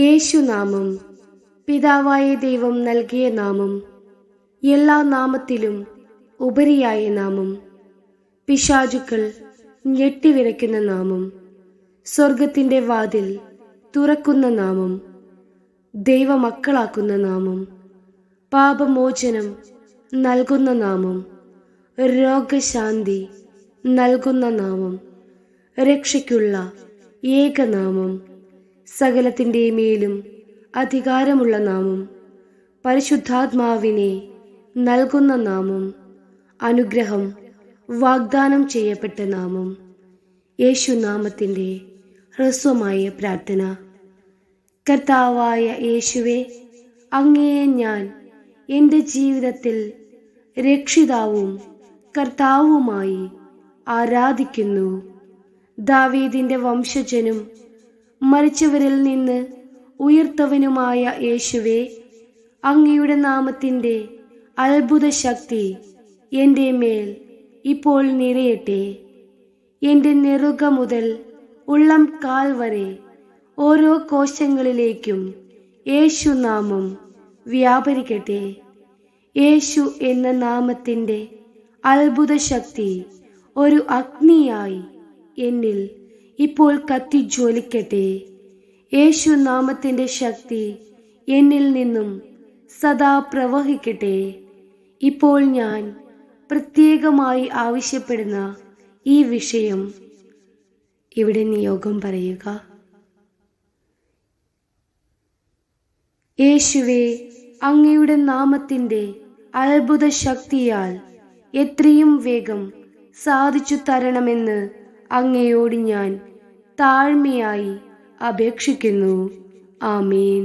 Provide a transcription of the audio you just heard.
യേശുനാമം. പിതാവായ ദൈവം നൽകിയ നാമം. എല്ലാ നാമത്തിലും ഉപരിയായ നാമം. പിശാചുക്കൾ ഞെട്ടിവിറയ്ക്കുന്ന നാമം. സ്വർഗത്തിന്റെ വാതിൽ തുറക്കുന്ന നാമം. ദൈവമക്കളാക്കുന്ന നാമം. പാപമോചനം നൽകുന്ന നാമം. രോഗശാന്തി നൽകുന്ന നാമം. രക്ഷയ്ക്കുള്ള ഏകനാമം. സകലത്തിന്റെ മേലും അധികാരമുള്ള നാമം പരിശുദ്ധാത്മാവിനെ നൽകുന്ന നാമം അനുഗ്രഹം വാഗ്ദാനം ചെയ്യപ്പെട്ട നാമം യേശുനാമത്തിന്റെ ഹ്രസ്വമായ പ്രാർത്ഥന. കർത്താവായ യേശുവെ അങ്ങയെ ഞാൻ എന്റെ ജീവിതത്തിൽ രക്ഷിതാവും കർത്താവുമായി ആരാധിക്കുന്നു. ദാവീദിന്റെ വംശജനും മരിച്ചവരിൽ നിന്ന് ഉയർത്തവനുമായ യേശുവെ അങ്ങയുടെ നാമത്തിന്റെ അത്ഭുത ശക്തി എന്റെ മേൽ ഇപ്പോൾ നിറയട്ടെ. എന്റെ നെറുക മുതൽ ഉള്ളം കാൽ വരെ ഓരോ കോശങ്ങളിലേക്കും യേശുനാമം വ്യാപരിക്കട്ടെ. യേശു എന്ന നാമത്തിന്റെ അത്ഭുത ശക്തി ഒരു അഗ്നിയായി എന്നിൽ ഇപ്പോൾ കത്തിജ്വലിക്കട്ടെ യേശു നാമത്തിന്റെ ശക്തി എന്നിൽ നിന്നും സദാ പ്രവഹിക്കട്ടെ. ഇപ്പോൾ ഞാൻ പ്രത്യേകമായി ആവശ്യപ്പെടുന്ന ഈ വിഷയം ഇവിടെ നിയോഗം പറയുക. യേശുവെ അങ്ങയുടെ നാമത്തിന്റെ അത്ഭുത ശക്തിയാൽ എത്രയും വേഗം സാധിച്ചു തരണമെന്ന് അങ്ങയോട് ഞാൻ താഴ്മയായി അപേക്ഷിക്കുന്നു ആമേൻ